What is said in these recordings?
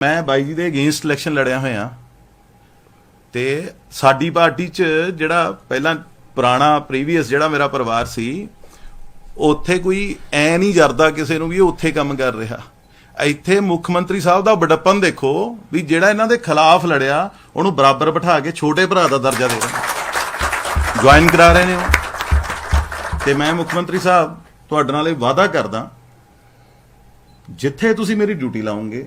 ਮੈਂ ਬਾਈ ਜੀ ਦੇ ਅਗੇਂਸਟ ਇਲੈਕਸ਼ਨ ਲੜਿਆ ਹੋਇਆ। ਤੇ ਸਾਡੀ ਪਾਰਟੀ 'ਚ ਜਿਹੜਾ ਪਹਿਲਾਂ ਪੁਰਾਣਾ ਪ੍ਰੀਵੀਅਸ ਜਿਹੜਾ ਮੇਰਾ ਪਰਿਵਾਰ ਸੀ, ਉੱਥੇ ਕੋਈ ਐ ਨਹੀਂ ਜਰਦਾ ਕਿਸੇ ਨੂੰ ਵੀ ਇਹ ਉੱਥੇ ਕੰਮ ਕਰ ਰਿਹਾ। ਇੱਥੇ ਮੁੱਖ ਮੰਤਰੀ ਸਾਹਿਬ ਦਾ ਬੜਪਨ ਦੇਖੋ ਵੀ ਜਿਹੜਾ ਇਹਨਾਂ ਦੇ ਖਿਲਾਫ ਲੜਿਆ, ਉਹਨੂੰ ਬਰਾਬਰ ਬਿਠਾ ਕੇ ਛੋਟੇ ਭਰਾ ਦਾ ਦਰਜਾ ਦੇ ਰਹੇ ਜੁਆਇਨ ਕਰਾ ਰਹੇ ਨੇ ਉਹ। ਤੇ ਮੈਂ ਮੁੱਖ ਮੰਤਰੀ ਸਾਹਿਬ, ਤੁਹਾਡੇ ਨਾਲ ਇਹ ਵਾਅਦਾ ਕਰਦਾ, ਜਿੱਥੇ ਤੁਸੀਂ ਮੇਰੀ ਡਿਊਟੀ ਲਾਉਂਗੇ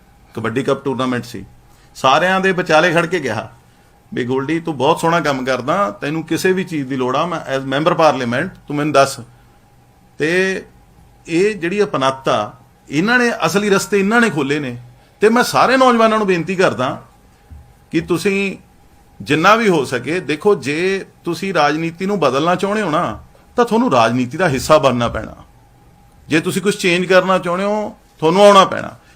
ਕਬੱਡੀ ਕੱਪ ਟੂਰਨਾਮੈਂਟ ਸੀ। ਸਾਰਿਆਂ ਦੇ ਵਿਚਾਲੇ ਖੜ ਕੇ ਕਿਹਾ ਵੀ ਗੋਲਡੀ, ਤੂੰ ਬਹੁਤ ਸੋਹਣਾ ਕੰਮ ਕਰਦਾ, ਤੈਨੂੰ ਕਿਸੇ ਵੀ ਚੀਜ਼ ਦੀ ਲੋੜ ਆ, ਮੈਂ ਐਜ਼ ਮੈਂਬਰ ਪਾਰਲੀਮੈਂਟ ਤੂੰ ਮੈਨੂੰ ਦੱਸ। ਤੇ ਇਹ ਜਿਹੜੀ ਅਪਨੱਤਾ, ਇਹਨਾਂ ਨੇ ਅਸਲੀ ਰਸਤੇ ਇਹਨਾਂ ਨੇ ਖੋਲੇ ਨੇ। ਤੇ ਮੈਂ ਸਾਰੇ ਨੌਜਵਾਨਾਂ ਨੂੰ ਬੇਨਤੀ ਕਰਦਾ ਕਿ ਤੁਸੀਂ ਜਿੰਨਾ ਵੀ ਹੋ ਸਕੇ, ਦੇਖੋ ਜੇ ਤੁਸੀਂ ਰਾਜਨੀਤੀ ਨੂੰ ਬਦਲਣਾ ਚਾਹੁੰਦੇ ਹੋ ਨਾ, ਤਾਂ ਤੁਹਾਨੂੰ ਰਾਜਨੀਤੀ ਦਾ ਹਿੱਸਾ ਬਣਨਾ ਪੈਣਾ। ਜੇ ਤੁਸੀਂ ਕੁਝ ਚੇਂਜ ਕਰਨਾ ਚਾਹੁੰਦੇ ਹੋ, ਤੁਹਾਨੂੰ ਆਉਣਾ ਪੈਣਾ।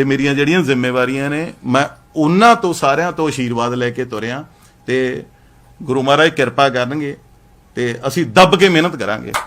ਤੇ ਮੇਰੀਆਂ ਜਿਹੜੀਆਂ ਜ਼ਿੰਮੇਵਾਰੀਆਂ ਨੇ, ਮੈਂ ਉਹਨਾਂ ਤੋਂ, ਸਾਰਿਆਂ ਤੋਂ ਆਸ਼ੀਰਵਾਦ ਲੈ ਕੇ ਤੁਰਿਆ ਤੇ ਗੁਰੂ ਮਹਾਰਾਜ ਕਿਰਪਾ ਕਰਨਗੇ ਤੇ ਅਸੀਂ ਦੱਬ ਕੇ ਮਿਹਨਤ ਕਰਾਂਗੇ।